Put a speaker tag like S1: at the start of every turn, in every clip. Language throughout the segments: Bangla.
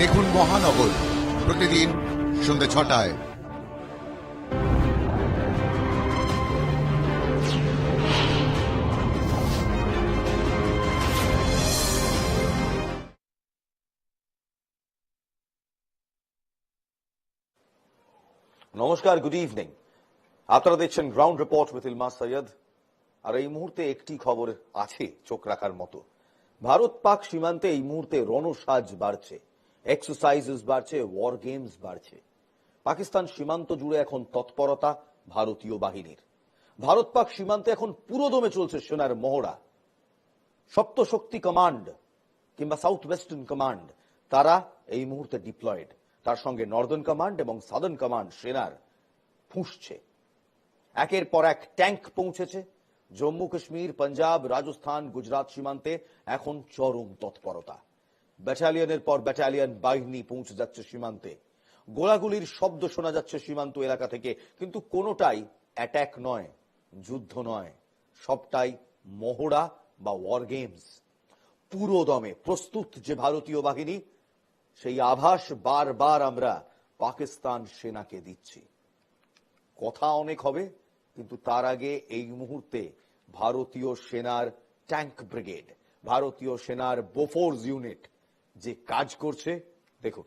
S1: দেখুন মহানগর। প্রতিদিন সন্ধ্যে ছটায়।
S2: নমস্কার গুড ইভিনিং আপনারা দেখছেন ground report with Ilma Syed আর এই মুহূর্তে একটি খবর আছে চোখ রাখার মতো। ভারত পাক সীমান্তে এই মুহূর্তে রণসাজ বাড়ছে। এক্সারসাইজেস বাড়ছে ওয়ার গেমস বাড়ছে। পাকিস্তান সীমান্ত জুড়ে এখন তৎপরতা ভারতীয় বাহিনীর। ভারত পাক সীমান্তে এখন পুরোদমে চলছে সেনার মহড়া। সপ্তশক্তি কমান্ড কিংবা সাউথ ওয়েস্টার্ন কমান্ড তারা এই মুহূর্তে ডিপ্লয়েড তার সঙ্গে নর্দার্ন কমান্ড এবং সাদার্ন কমান্ড সেনার ফুঁসছে। একের পর এক ট্যাঙ্ক পৌঁছেছে। জম্মু কাশ্মীর পাঞ্জাব, রাজস্থান, গুজরাট সীমান্তে এখন চরম তৎপরতা। ব্যাটালিয়নের পর ব্যাটালিয়ন বাহিনী পৌঁছে যাচ্ছে সীমান্তে। গোলাগুলির শব্দ শোনা যাচ্ছে সীমান্ত এলাকা থেকে, কিন্তু কোনোটাই অ্যাট্যাক নয়, যুদ্ধ নয়, সবটাই মহড়া বা ওয়ার গেমস পুরো দমে প্রস্তুত যে ভারতীয় বাহিনী, সেই আভাস বারবার আমরা পাকিস্তান সেনাকে দিচ্ছি। কথা অনেক হবে, কিন্তু তার আগে এই মুহূর্তে ভারতীয় সেনার ট্যাঙ্ক ব্রিগেড ভারতীয় সেনার বোফোর্স ইউনিট যে কাজ করছে দেখুন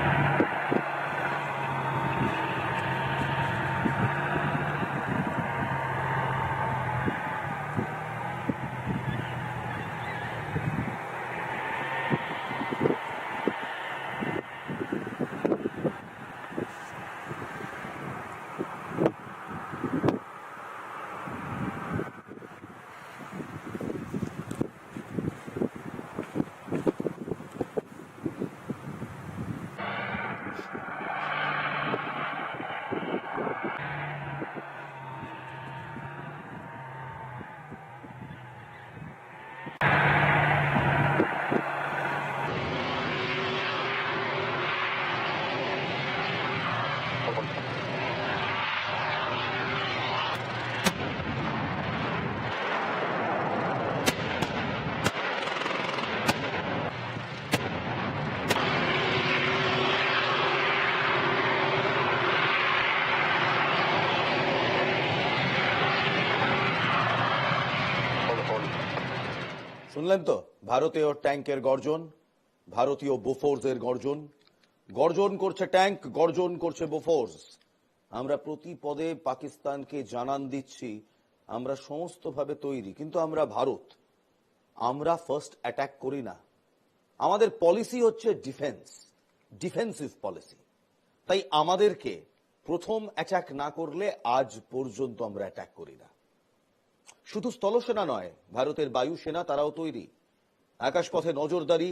S2: শুনলেন তো? ভারতীয় ট্যাঙ্কের গর্জন, ভারতীয় বোফোর্সের গর্জন। গর্জন করছে ট্যাঙ্ক গর্জন করছে বোফোর্স। আমরা প্রতি পদে পাকিস্তানকে জানান দিচ্ছি, আমরা সমস্তভাবে তৈরি, কিন্তু আমরা ভারত, আমরা ফার্স্ট অ্যাটাক করি না। আমাদের পলিসি হচ্ছে ডিফেন্স ডিফেন্সিভ পলিসি তাই আমাদেরকে প্রথম অ্যাটাক না করলে আজ পর্যন্ত আমরা অ্যাটাক করি না। শুধু স্থলসেনা নয়, ভারতের বায়ুসেনা তারাও তৈরি। আকাশপথে নজরদারি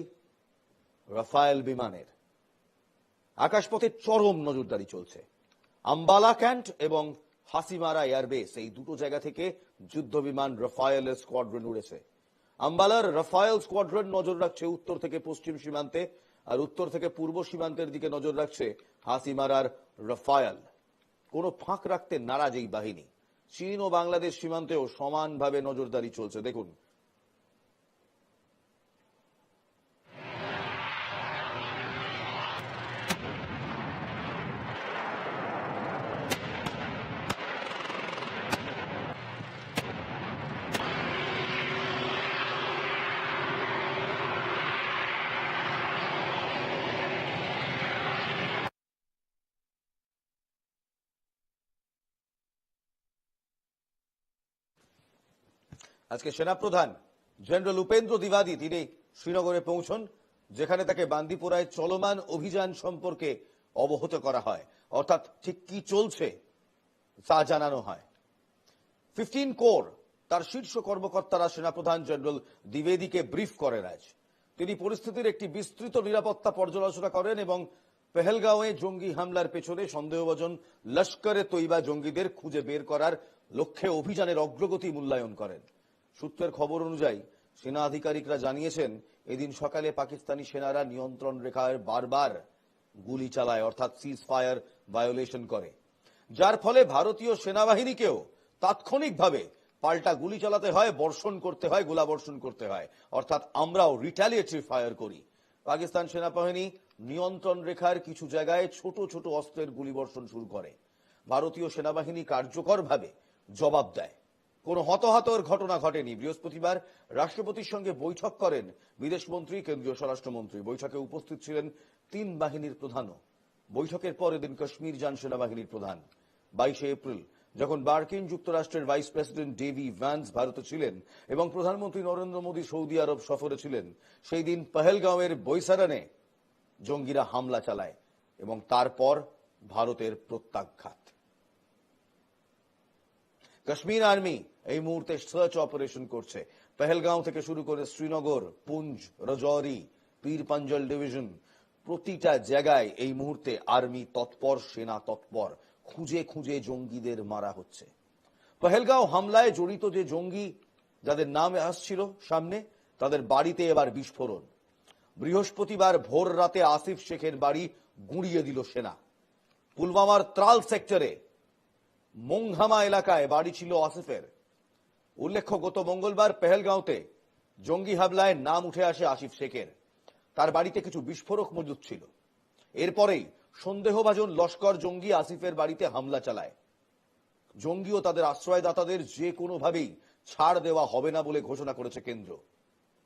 S2: রাফায়েল বিমানের। আকাশপথে চরম নজরদারি চলছে। আম্বালা ক্যান্ট এবং হাসিমারা এয়ারবেস এই দুটো জায়গা থেকে যুদ্ধ বিমান রাফায়েলের স্কোয়াড্রন উড়েছে। আম্বালার রাফায়েল স্কোয়াড্রন নজর রাখছে উত্তর থেকে পশ্চিম সীমান্তে আর উত্তর থেকে পূর্ব সীমান্তের দিকে নজর রাখছে হাসিমারার রাফায়েল। কোনো ফাঁক রাখতে নারাজ এই বাহিনী। চীন ও বাংলাদেশ সীমান্তেও সমানভাবে নজরদারি চলছে। দেখুন আজকে সেনাপ্রধান জেনারেল উপেন্দ্র দ্বিবাদী তিনি শ্রীনগরে পৌঁছন, যেখানে তাকে বান্দিপুরায় চলমান অভিযান সম্পর্কে অবহিত করা হয়। অর্থাৎ ঠিক কি চলছে তা জানানো হয়। ফিফটিন কোর, তার শীর্ষ কর্মকর্তারা সেনাপ্রধান জেনারেল দ্বিবেদীকে ব্রিফ করেন আজ। তিনি পরিস্থিতির একটি বিস্তৃত নিরাপত্তা পর্যালোচনা করেন এবং পেহেলগাঁওয়ে জঙ্গি হামলার পেছনে সন্দেহভাজন লস্করে তৈবা জঙ্গিদের খুঁজে বের করার লক্ষ্যে অভিযানের অগ্রগতি মূল্যায়ন করেন। সূত্রের খবর অনুযায়ী সেনা আধিকারিকরা জানিয়েছেন, এদিন সকালে পাকিস্তানি সেনারা নিয়ন্ত্রণ রেখায় বারবার গুলি চালায়, অর্থাৎ সিজ ফায়ার ভায়োলেশন করে। যার ফলে ভারতীয় সেনাবাহিনীকেও তাৎক্ষণিকভাবে পাল্টা গুলি চালাতে হয়, বর্ষণ করতে হয় গোলা বর্ষণ করতে হয়। অর্থাৎ আমরাও রিটালিয়েটরি ফায়ার করি। পাকিস্তান সেনাবাহিনী নিয়ন্ত্রণ রেখার কিছু জায়গায় ছোট ছোট অস্ত্রের গুলিবর্ষণ শুরু করে। ভারতীয় সেনাবাহিনী কার্যকরভাবে জবাব দেয়। কোনো হতাহতর ঘটনা ঘটেনি। বৃহস্পতিবার রাষ্ট্রপতির সঙ্গে বৈঠক করেন বিদেশমন্ত্রী, কেন্দ্রীয় স্বরাষ্ট্রমন্ত্রী। বৈঠকে উপস্থিত ছিলেন তিন বাহিনীর প্রধানও। বৈঠকের পর এদিন কাশ্মীর যান সেনাবাহিনীর প্রধান। বাইশে এপ্রিল, যখন মার্কিন যুক্তরাষ্ট্রের ভাইস প্রেসিডেন্ট ডেভি ভ্যান্স ভারতে ছিলেন এবং প্রধানমন্ত্রী নরেন্দ্র মোদী সৌদি আরব সফরে ছিলেন, সেই দিন পহেলগাঁওয়ের বৈসারানে জঙ্গিরা হামলা চালায় এবং তারপর ভারতের প্রত্যাঘাত। কাশ্মীর আর্মি এই মুহূর্তে সার্চ অপারেশন করছে। পেহেলগাঁও থেকে শুরু করে শ্রীনগর, পুঞ্জ, রজৌরি, পীর পাঞ্জল ডিভিশন প্রতিটা জায়গায় এই মুহূর্তে আর্মি তৎপর, সেনা তৎপর। খুঁজে খুঁজে জঙ্গিদের মারা হচ্ছে। পহেলগাঁও হামলায় জড়িত যে জঙ্গি যাদের নাম আসছিল সামনে, তাদের বাড়িতে এবার বিস্ফোরণ। বৃহস্পতিবার ভোর রাতে আসিফ শেখের বাড়ি গুঁড়িয়ে দিল সেনা। পুলওয়ামার ত্রাল সেক্টরে মোংহামা এলাকায় বাড়ি ছিল আসিফের। উল্লেখ্য, গত মঙ্গলবার পেহেলগাঁওতে জঙ্গি হামলায় নাম উঠে আসে আসিফ শেখের। তার বাড়িতে কিছু বিস্ফোরক মজুদ ছিল। এরপরেই সন্দেহভাজন লস্কর জঙ্গি আসিফের বাড়িতে হামলা চালায়। জঙ্গি ও তাদের আশ্রয়দাতাদের যে কোনোভাবেই ছাড় দেওয়া হবে না বলে ঘোষণা করেছে কেন্দ্র।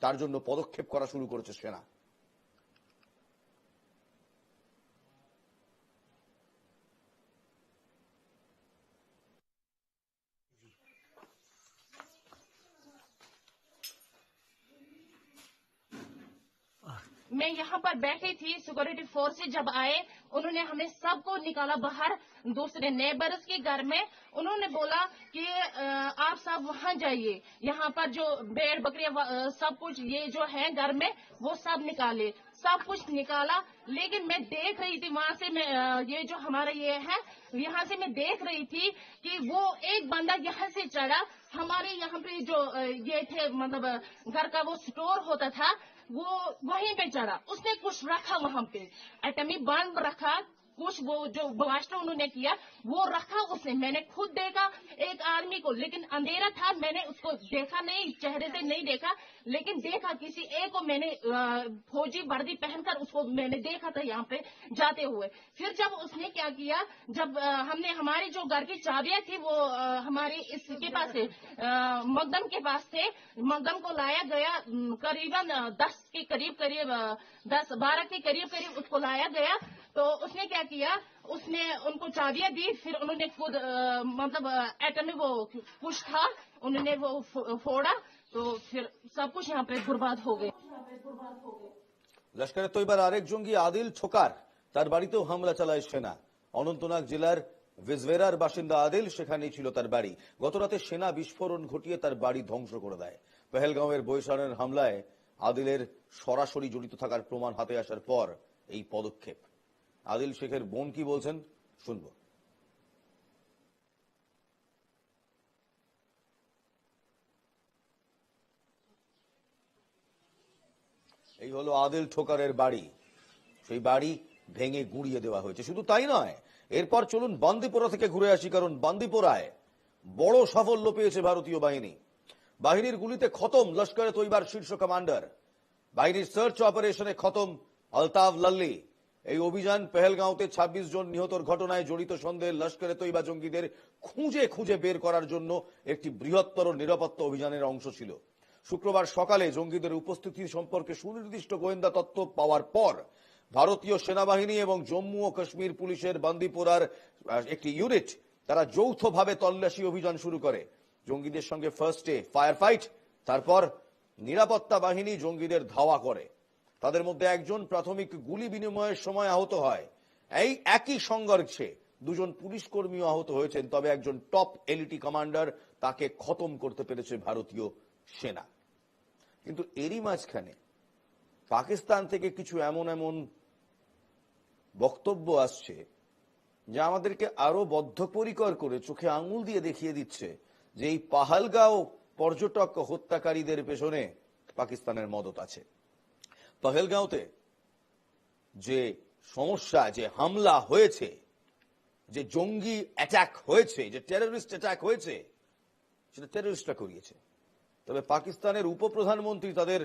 S2: তার জন্য পদক্ষেপ করা শুরু করেছে সেনা।
S3: मैं यहाँ पर बैठी थी सिक्योरिटी फोर्स से जब आए, उन्होंने हमें सबको निकाला बाहर, दूसरे नेबर्स के घर में। उन्होंने बोला कि आप सब वहाँ जाइए। यहाँ पर जो भेड़ बकरियाँ सब कुछ, ये जो है घर में, वो सब निकाले। सब कुछ निकाला, लेकिन मैं देख रही थी वहाँ से मैं ये जो हमारा ये है, यहाँ से मैं देख रही थी कि वो एक बंदा यहाँ से चढ़ा। हमारे यहाँ पे जो ये थे मतलब घर का वो स्टोर होता था वो वहीं पे चढ़ा। उसने कुछ रखा वहाँ पे। एटमी बम रखा कुछ वो जो ब्लास्ट उन्होंने किया, वो रखा उसने। मैंने खुद देखा एक आर्मी को, लेकिन अंधेरा था, मैंने उसको देखा नहीं, चेहरे से नहीं देखा, लेकिन देखा किसी एक को मैंने फौजी वर्दी पहनकर उसको मैंने देखा था यहाँ पे जाते हुए। फिर जब उसने क्या किया, जब हमने, हमारे जो घर की चाबियाँ थी, वो हमारे इसके पास मकदम के पास थे। मकदम को लाया गया करीबन दस के करीब करीब दस बारह के करीब करीब उसको लाया गया। तो उसने क्या किया उसने उनको चाबियां दी फिर उन्होंने खुद अ, मतलब एटमी वो कुछ था उन्होंने वो फो- फोड़ा तो फिर सब कुछ यहाँ पे बर्बाद हो गए
S2: লস্করের তৈবার আরেক জঙ্গি আদিল ঠোকার তার বাড়িতেও হামলা চালায় সেনা অনন্তনাগ জেলার ভিজভেরার বাসিন্দা আদিল সেখানেই ছিল তার বাড়ি গতরাতে সেনা বিস্ফোরণ ঘটিয়ে তার বাড়ি ধ্বংস করে দেয় পেহেলগাঁওয়ের বৈশানের হামলায় আদিলের সরাসরি জড়িত থাকার প্রমাণ হাতে আসার পর এই পদক্ষেপ আদিল শেখের বোন কি বলছেন? শুনব। এই হলো আদিল ঠোকারের বাড়ি। সেই বাড়ি ভেঙে গুঁড়িয়ে দেওয়া হয়েছে। শুধু তাই নয়, এরপর চলুন বান্দিপোরা থেকে ঘুরে আসি, কারণ বান্দিপোরায় বড় সাফল্য পেয়েছে ভারতীয় বাহিনী। বাহিনীর গুলিতে খতম লস্করে তৈবার শীর্ষ কমান্ডার। বাহিনীর সার্চ অপারেশনে খতম আলতাফ লাল্লি। এই অভিযান পেহেলগাঁওতে ২৬ জন নিহতর ঘটনায় জড়িত সন্দেহে লস্করে তৈবা জঙ্গিদের খুঁজে খুঁজে বের করার জন্য একটি বৃহত্তর নিরাপত্তা অভিযানের অংশ ছিল। শুক্রবার সকালে জঙ্গিদের উপস্থিতি সম্পর্কে সুনির্দিষ্ট গোয়েন্দা তথ্য পাওয়ার পর ভারতীয় সেনাবাহিনী এবং জম্মু ও কাশ্মীর পুলিশের বান্দিপোরার একটি ইউনিট তারা যৌথভাবে তল্লাশি অভিযান শুরু করে। জঙ্গিদের সঙ্গে ফার্স্টে ফায়ার ফাইট তারপর নিরাপত্তা বাহিনী জঙ্গিদের ধাওয়া করে। তাদের মধ্যে একজন প্রাথমিক গুলি বিনিময়ের সময় আহত হয়। এই একই সংঘর্ষে দুজন পুলিশ কর্মীও আহত হয়েছেন, তবে একজন টপ এলিটি কমান্ডার তাকে খতম করতে পেরেছে ভারতীয় সেনা। কিন্তু এরই মাঝখানে পাকিস্তান থেকে কিছু এমন এমন বক্তব্য আসছে যা আমাদেরকে আরও বদ্ধপরিকর করে চোখে আঙুল দিয়ে দেখিয়ে দিচ্ছে যে এই পাহালগাঁও পর্যটক হত্যাকারীদের পেছনে পাকিস্তানের মদত আছে। পহেলগাঁওতে যে সমস্যা, যে হামলা হয়েছে, যে জঙ্গি অ্যাটাক হয়েছে, যে টেররিস্ট অ্যাটাক হয়েছে, সেটা টেররিস্টরা করিয়েছে। তবে পাকিস্তানের উপপ্রধানমন্ত্রী তাদের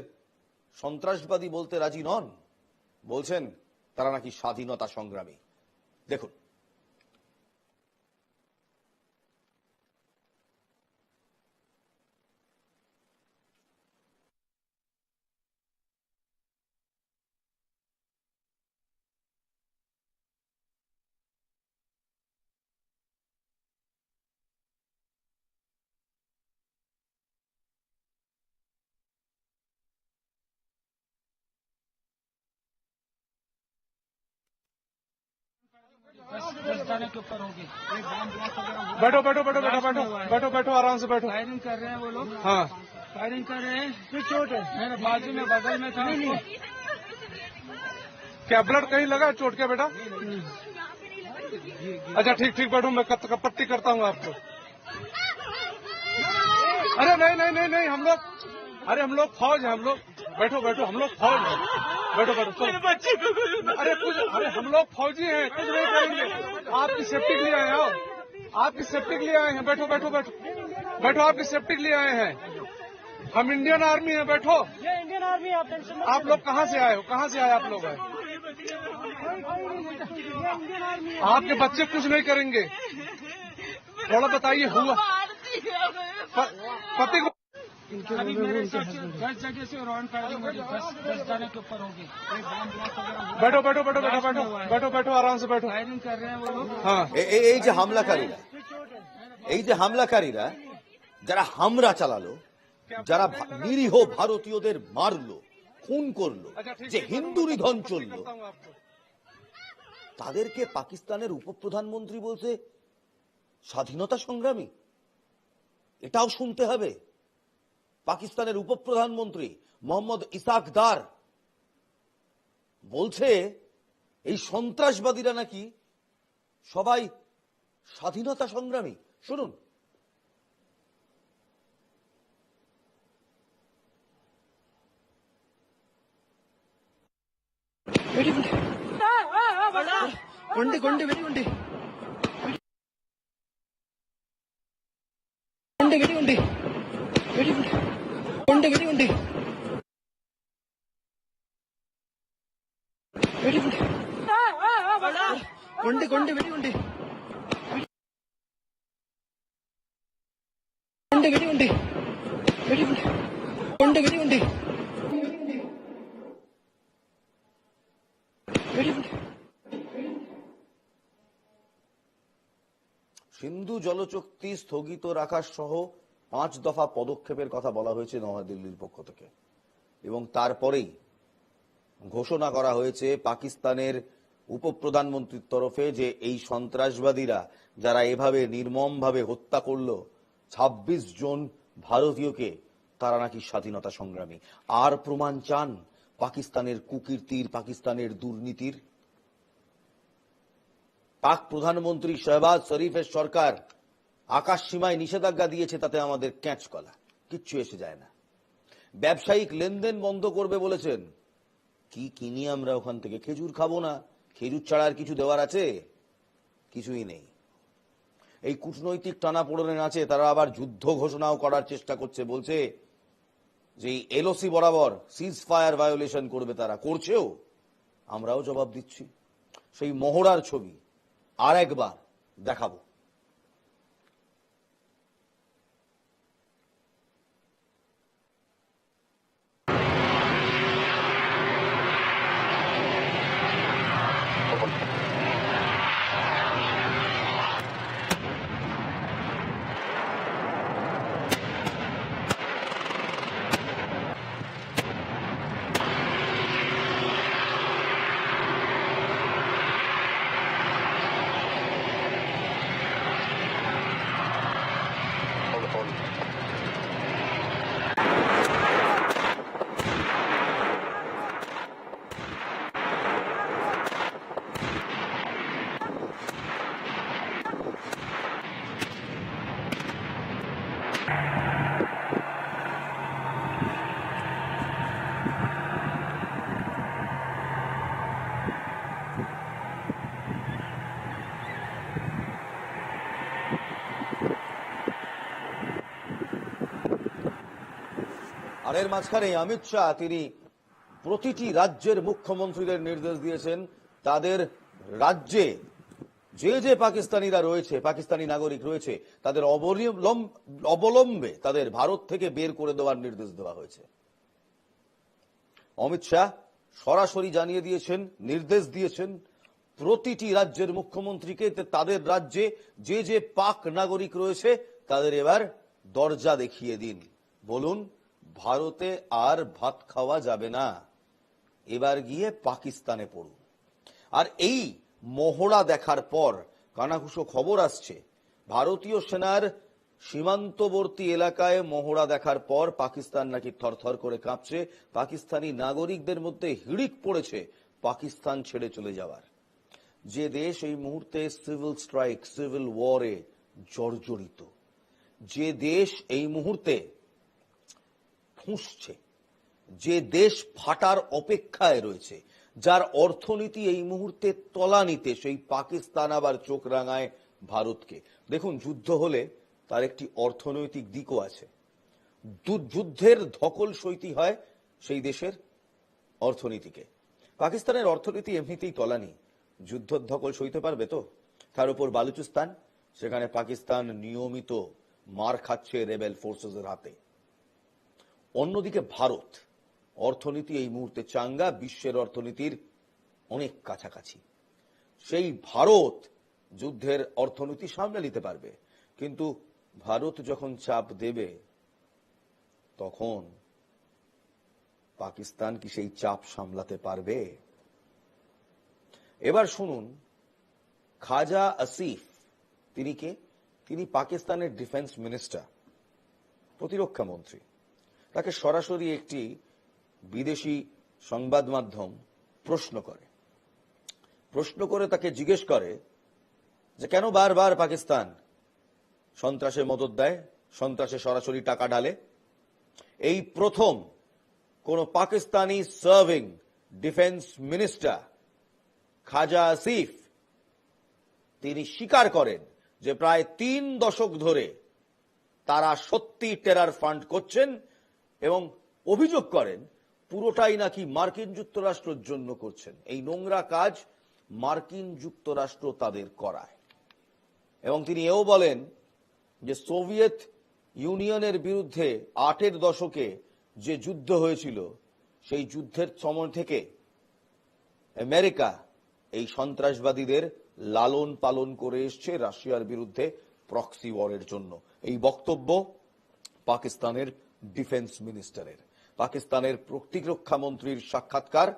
S2: সন্ত্রাসবাদী বলতে রাজি নন। বলছেন, তারা নাকি স্বাধীনতা সংগ্রামী। দেখুন
S4: बस के ऊपर होगी। एक बम ब्लास्ट वगैरह हुआ।
S5: बैठो बैठो बैठो बैठो बैठो बैठो बैठो आराम से बैठो।
S4: फायरिंग कर रहे हैं वो लोग।
S5: हाँ।
S4: फायरिंग कर रहे हैं। चोट है। मेरे बाजू में बगल में था। नहीं
S5: क्या ब्लड कहीं लगा चोट क्या बेटा? अच्छा ठीक ठीक बैठो मैं पट्टी करता हूँ आपको। अरे नहीं नहीं नहीं नहीं हम लोग अरे हम लोग फौज है हम लोग। बैठो बैठो हम लोग फौज है। बैठो बैठो चलो
S4: बच्चे को
S5: अरे कुछ अरे हम लोग फौजी हैं कुछ नहीं करेंगे। आपकी सेफ्टी के लिए आए हैं। आओ आपकी सेफ्टी के लिए आए हैं। बैठो बैठो बैठो। बैठो आपकी सेफ्टी के लिए आए हैं। हम इंडियन आर्मी हैं बैठो।
S4: ये इंडियन आर्मी आप टेंशन
S5: आप लोग कहाँ से आए हो? कहाँ से आए आप लोग? आए आपके बच्चे कुछ नहीं करेंगे। थोड़ा बताइए हुआ? पति को
S4: अभी मेरे हिसाब से दस जगह से राउंड कर दी मेरी दस दस जाने के ऊपर होगी एक बम ब्लास्ट वगैरह हुआ
S5: बैठो बैठो बैठो बैठो बैठो बैठो बैठो आराम से बैठो
S4: फायरिंग कर रहे हैं वो लोग
S5: हाँ
S2: এ- এ- এই যে হামলাকারীরা এই যে হামলাকারীরা যারা হামলা চালালো যারা ভা- নিরীহ ভারতীয়দের মারলো খুন করলো
S5: अच्छा ठीक
S2: যে
S5: ठीक,
S2: হিন্দু
S5: बैठो,
S2: নিধন
S5: पट्टी
S2: চললো
S5: करता हूँ आपको।
S2: তাদেরকে পাকিস্তানের উপপ্রধানমন্ত্রী বলছে স্বাধীনতা সংগ্রামী এটাও শুনতে হবে পাকিস্তানের উপপ্রধানমন্ত্রী মোহাম্মদ ইসাক দার বলছে, এই সন্ত্রাসবাদীরা নাকি সবাই স্বাধীনতা সংগ্রামী। শুনুন।
S6: கொண்டு கொண்டு வெடி கொண்டு கொண்டு வெடி கொண்டு வெடி ఉంటే వెళ్ళి ఉంటే
S2: সিন্ধু জলচুক্তি স্থগিত রাখা সহ পাঁচ দফা পদক্ষেপের কথা বলা হয়েছে নয়াদিল্লির পক্ষ থেকে। এবং তারপরেই ঘোষণা করা হয়েছে পাকিস্তানের উপপ্রধানমন্ত্রীর তরফে যে এই সন্ত্রাসবাদীরা যারা এভাবে নির্মমভাবে হত্যা করল ২৬ জন ভারতীয়কে তারা নাকি স্বাধীনতা সংগ্রামী। আর প্রমাণ চান পাকিস্তানের কুকীর্তির, পাকিস্তানের দুর্নীতির? পাক প্রধানমন্ত্রী শেহবাজ শরীফের সরকার আকাশ সীমায় নিষেধাজ্ঞা দিয়েছে তাতে আমাদের ক্যাচ কলা। কিচ্ছু এসে যায় না। ব্যবসায়িক লেনদেন বন্ধ করবে বলেছেন। কি কিনি আমরা ওখান থেকে? খেজুর খাব না। খেজুর ছাড়া আর কিছু দেওয়ার আছে? কিছুই নেই। এই কূটনৈতিক টানাপোড়েনের আছে তারা আবার যুদ্ধ ঘোষণাও করার চেষ্টা করছে। বলছে যে এলওসি বরাবর সিজ ফায়ার ভায়োলেশন করবে তারা। করছেও? আমরাও জবাব দিচ্ছি। সেই মহড়ার ছবি। আর একবার দেখাবো। আর এর মাঝখানে অমিত শাহ তিনি প্রতিটি রাজ্যের মুখ্যমন্ত্রীদের নির্দেশ দিয়েছেন তাদের রাজ্যে যে যে পাকিস্তানিরা রয়েছে, পাকিস্তানি নাগরিক রয়েছে, তাদের অবলম্ব- তাদের ভারত থেকে বের করে দেওয়ার নির্দেশ দেওয়া হয়েছে। অমিত শাহ সরাসরি জানিয়ে দিয়েছেন, নির্দেশ দিয়েছেন, প্রতিটি রাজ্যের মুখ্যমন্ত্রীকে তাদের রাজ্যে যে যে পাক নাগরিক রয়েছে, তাদের এবার দরজা দেখিয়ে দিন। বলুন, ভারতে আর ভাত খাওয়া যাবে না। এবার গিয়ে পাকিস্তানে পড়ুন। আর এই মহড়া দেখার পর কানাঘুষো খবর আসছে। ভারতীয় সেনার সীমান্তবর্তী এলাকায় মহড়া দেখার পর পাকিস্তান নাকি থরথর করে কাঁপছে। পাকিস্তানি নাগরিকদের মধ্যে হিড়িক পড়েছে পাকিস্তান ছেড়ে চলে যাওয়ার। যে দেশ এই মুহূর্তে সিভিল স্ট্রাইক, সিভিল ওয়ারে জর্জরিত। যে দেশ এই মুহূর্তে ফুঁসছে। যে দেশ ফাটার অপেক্ষায় রয়েছে। যার অর্থনীতি এই মুহূর্তে তলানিতে, সেই পাকিস্তান আবার চোখ রাঙায় ভারতকে। দেখুন, যুদ্ধ হলে তার একটি অর্থনৈতিক দিকও আছে। যুদ্ধের ধকল সইতি হয় সেই দেশের অর্থনীতিকে। পাকিস্তানের অর্থনীতি এমনিতেই তলানি। যুদ্ধের ধকল সইতে পারবে তো? তার উপর বালুচিস্তান, সেখানে পাকিস্তান নিয়মিত মার খাচ্ছে রেবেল ফোর্সেসের হাতে। অন্যদিকে ভারত অর্থনীতি এই মুহূর্তে চাঙ্গা, বিশ্বের অর্থনীতির অনেক কাছাকাছি। সেই ভারত যুদ্ধের অর্থনীতি সামনে নিতে পারবে। কিন্তু ভারত যখন চাপ দেবে, তখন পাকিস্তান কি সেই চাপ সামলাতে পারবে? এবার শুনুন, খাজা আসিফ, তিনি কে? তিনি পাকিস্তানের ডিফেন্স মিনিস্টার, প্রতিরক্ষা মন্ত্রী। তাকে সরাসরি একটি বিদেশি সংবাদ মাধ্যম প্রশ্ন করে। প্রশ্ন করে তাকে জিজ্ঞেস করে যে, কেন বারবার পাকিস্তান সন্ত্রাসে মদত দেয়? সন্ত্রাসে সরাসরি টাকা ঢালে? এই প্রথম কোন Pakistani serving defence minister Khawaja Asif, তিনি স্বীকার করেন যে, প্রায় তিন দশক ধরে তারা সত্যি টেরার ফান্ড করছেন এবং অভিযোগ করেন পুরোটাই নাকি মার্কিন যুক্তরাষ্ট্রের জন্য করছেন। এই নোংরা কাজ মার্কিন যুক্তরাষ্ট্র তাদের করায়। এবং তিনি এও বলেন যে সোভিয়েত ইউনিয়নের বিরুদ্ধে আটের দশকে যে যুদ্ধ হয়েছিল, সেই যুদ্ধের সময় থেকে আমেরিকা এই সন্ত্রাসবাদীদের লালন পালন করে এসছে রাশিয়ার বিরুদ্ধে প্রক্সি ওয়ারের জন্য। এই বক্তব্য পাকিস্তানের ডিফেন্স মিনিস্টারের পাকিস্তানের প্রতিরক্ষা মন্ত্রীর সাক্ষাৎকার,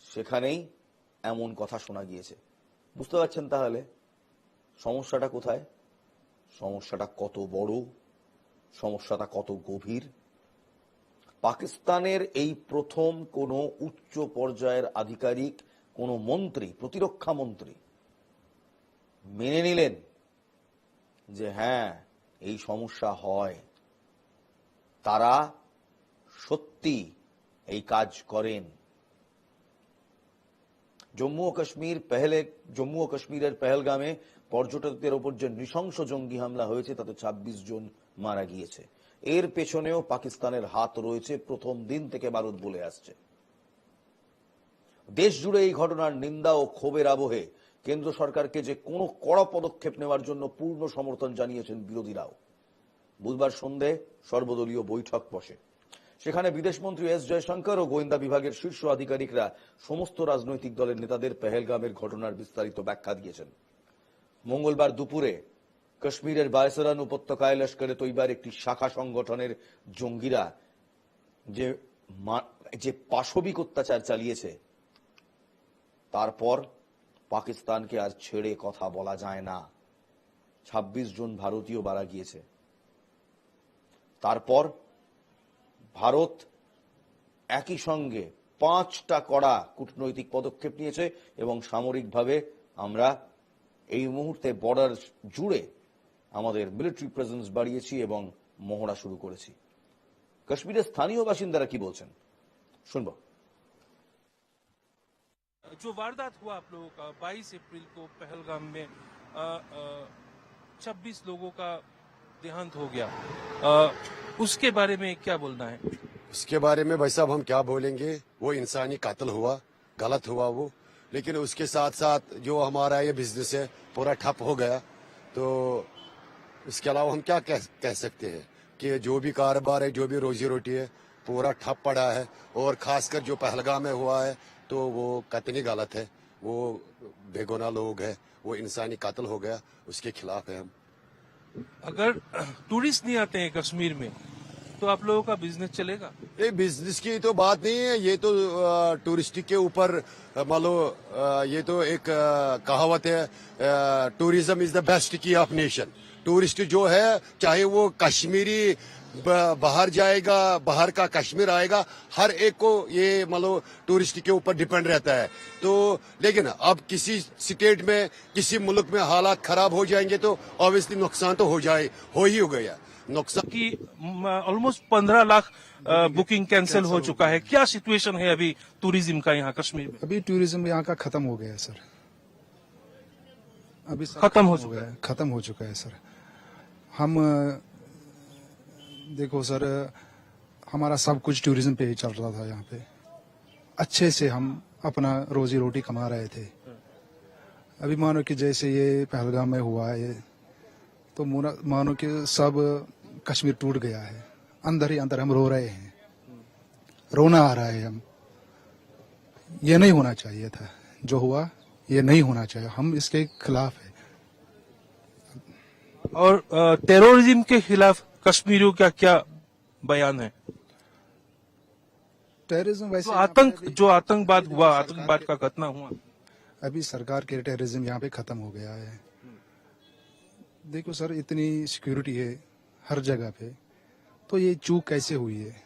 S2: সেখানেই এমন কথা শোনা গিয়েছে। বুঝতে পারছেন তাহলে? সমস্যাটা কোথায়? সমস্যাটা কত বড়? সমস্যাটা কত গভীর? পাকিস্তানের এই প্রথম কোন উচ্চ পর্যায়ের আধিকারিক, কোন মন্ত্রী, প্রতিরক্ষা মন্ত্রী মেনে নিলেন যে হ্যাঁ এই সমস্যা হয়। তারা সত্যি এই কাজ করেন। জম্মু ও কাশ্মীর পেহেলে, জম্মু ও কাশ্মীরের পেহেলগামে পর্যটকদের ওপর যে নৃশংস জঙ্গি হামলা হয়েছে, তাতে ২৬ জন মারা গিয়েছে। এর পেছনেও পাকিস্তানের হাত রয়েছে, প্রথম দিন থেকে ভারত বলে আসছে। দেশ জুড়ে এই ঘটনার নিন্দা ও ক্ষোভের আবহে কেন্দ্র সরকারকে যে কোনো কড়া পদক্ষেপ নেওয়ার জন্য পূর্ণ সমর্থন জানিয়েছেন বিরোধীরাও। বুধবার সন্ধে সর্বদলীয় বৈঠক বসে। সেখানে বিদেশমন্ত্রী এস জয়শঙ্কর ও গোয়েন্দা বিভাগের শীর্ষ আধিকারিকরা সমস্ত রাজনৈতিক দলের নেতাদের পেহেলগামের ঘটনার বিস্তারিত ব্যাখ্যা দিয়েছেন। মঙ্গলবার দুপুরে কাশ্মীরের বায়সরান উপত্যকায় লস্করে তৈবার একটি শাখা সংগঠনের জঙ্গিরা যে যে পাশবিক অত্যাচার চালিয়েছে, তারপর পাকিস্তানকে আর ছেড়ে কথা বলা যায় না। ২৬ জন ভারতীয় মারা গিয়েছে। তারপর ভারত একই সঙ্গে পাঁচটা কড়া কূটনৈতিক পদক্ষেপ নিয়েছে এবং সামরিকভাবে আমরা এই মুহূর্তে বর্ডার জুড়ে আমাদের মিলিটারি প্রেজেন্স বাড়িয়েছি এবং মহড়া শুরু করেছি কাশ্মীরের স্থানীয় বাসিন্দারা কি বলছেন শুনবো
S7: जो वारदात हुआ आप लोगों का 22 अप्रैल को पहलगाम में छब्बीस लोगों का देहांत हो गया। अ, उसके बारे में क्या बोलना है?
S8: उसके बारे में भाई साहब हम क्या बोलेंगे? वो इंसानी कत्ल हुआ गलत हुआ वो। लेकिन उसके साथ साथ जो हमारा ये बिज़नेस है पूरा ठप हो गया। तो इसके अलावा हम क्या कह, कह सकते हैं कि जो भी कारोबार है जो भी रोजी रोटी है पूरा ठप पड़ा है। और खासकर जो पहलगाम में हुआ है तो वो कतनी गलत है। वो बेगुना लोग है वो इंसानी कत्ल हो गया उसके खिलाफ है हम।
S7: अगर टूरिस्ट नहीं आते हैं कश्मीर में तो आप लोगों का बिज़नेस चलेगा?
S8: ये बिज़नेस की तो बात नहीं है। ये तो टूरिस्ट के ऊपर मान लो ये तो एक कहावत है tourism is the best key of nation tourist जो है, चाहे वो कश्मीरी बाहर जाएगा बाहर का कश्मीर आएगा हर एक को ये मतलब टूरिस्ट के ऊपर डिपेंड रहता है। तो लेकिन अब किसी स्टेट में किसी मुल्क में हालात खराब हो जाएँगे तो ऑब्वियसली नुकसान तो हो जाए हो ही हो गया। नुकसान
S7: कि ऑलमोस्ट पंद्रह लाख बुकिंग कैंसिल हो चुका है। क्या सिचुएशन है अभी टूरिज़्म का यहाँ कश्मीर में?
S6: अभी टूरिज़्म यहाँ का खत्म हो गया है सर। अभी
S7: खत्म हो चुका
S6: है। खत्म हो चुका है सर। हम देखो सर, हमारा सब कुछ टूरिज़्म पे ही चल रहा था यहाँ पे। अच्छे से हम अपना रोजी रोटी कमा रहे थे। अभी मानो कि जैसे ये पहलगाम में हुआ है तो मानो कि सब कश्मीर टूट गया है। अंदर ही अंदर हम रो रहे हैं। रोना आ रहा है हम। ये नहीं होना चाहिए था। जो हुआ, ये नहीं होना चाहिए। हम इसके खिलाफ है।
S7: और टेररिज्म के खिलाफ कश्मीरियों का क्या बयान है?
S6: टेररिज्म वैसे पे
S7: आतंक जो आतंकवाद हुआ आतंकवाद
S6: का
S7: घटना हुआ।
S6: अभी सरकार के टेररिज्म यहाँ पे खत्म हो गया है। देखो सर इतनी सिक्योरिटी है हर जगह पे। तो ये चूक कैसे हुई है?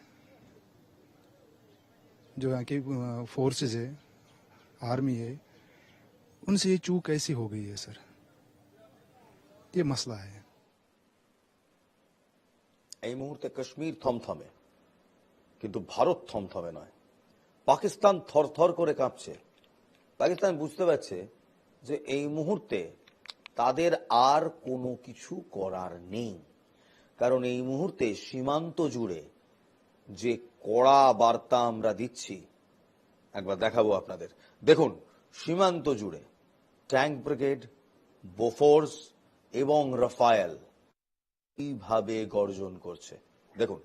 S6: जो यहाँ की फोर्सेस है आर्मी है उनसे ये चूक कैसी हो गई है सर? ये मसला है।
S2: এই মুহূর্তে কাশ্মীর থমথমে, কিন্তু ভারত থমথমে নয়। পাকিস্তান থরথর করে কাঁপছে। পাকিস্তান বুঝতে পারছে যে এই মুহূর্তে তাদের আর কোনো কিছু করার নেই। কারণ এই মুহূর্তে সীমান্ত জুড়ে যে কড়া বার্তা আমরা দিচ্ছি, একবার দেখাবো আপনাদের। দেখুন, সীমান্ত জুড়ে ট্যাঙ্ক ব্রিগেড, বোফোর্স এবং রাফায়েল কীভাবে গর্জন করছে। দেখুন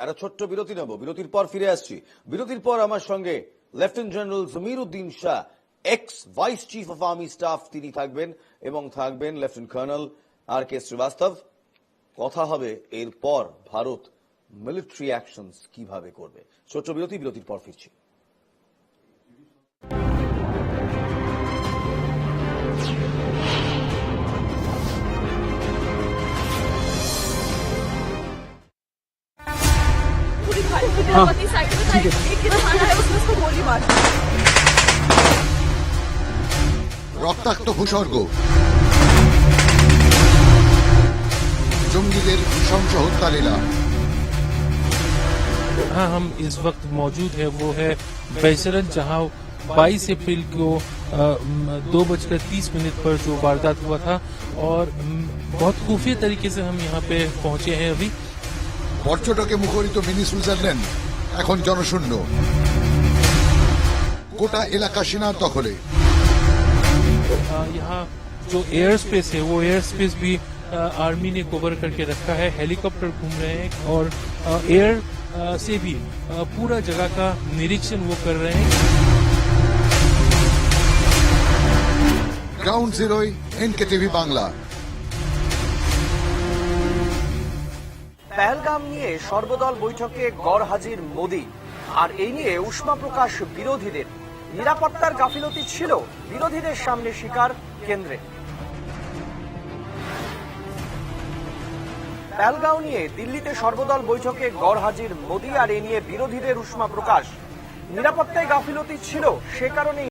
S2: একটা ছোট্ট বিরতি নেব। বিরতির পর ফিরে আসছি। বিরতির পর আমার সঙ্গে lieutenant general Zameer Uddin Shah ex vice chief of army staff তিনি থাকবেন এবং থাকবেন lieutenant colonel R K Srivastava. কথা হবে এরপর ভারত মিলিটারি অ্যাকশন কীভাবে করবে। ছোট্ট বিরতি, বিরতির পর ফিরছি।
S9: पूरी भारत की तिरपति साइड में साइड एक की तरफ आना है उसमें उसको गोली मार
S1: রক্তাক্ত ভূস্বর্গ জঙ্গিদের নৃশংস হত্যা লীলা
S7: हाँ हम इस वक्त मौजूद है वो है बैसरन जहां 22 अप्रैल को अ, म, दो बजकर तीस मिनट पर जो वारदात हुआ था और म, बहुत खुफिया तरीके से हम यहाँ पे पहुंचे हैं अभी
S1: পর্যটকে মুখরিত মিনি সুইজারল্যান্ড এখন জনশূন্য গোটা এলাকা সেনার দখলে
S7: अ, यहाँ जो एयर स्पेस है वो एयर स्पेस भी अ, आर्मी ने कवर करके रखा है हेलीकॉप्टर घूम रहे हैं और अ, एयर अ, से भी अ, पूरा जगह का निरीक्षण वो कर रहे हैं
S1: গ্রাউন্ড জিরোই এনকে টিভি
S10: Pahalgam নিয়ে সর্বদল বৈঠকে গড় হাজির মোদী। আর এই নিয়ে উষ্মা প্রকাশ বিরোধীদের। নিরাপত্তার গাফিলতি ছিল বিরোধীদের সামনে শিকার কেন্দ্রে। প্যালগাঁও নিয়ে দিল্লিতে সর্বদল বৈঠকে গড় হাজির মোদী আর এ নিয়ে বিরোধীদের উষ্মা প্রকাশ। নিরাপত্তায় গাফিলতি ছিল সে কারণে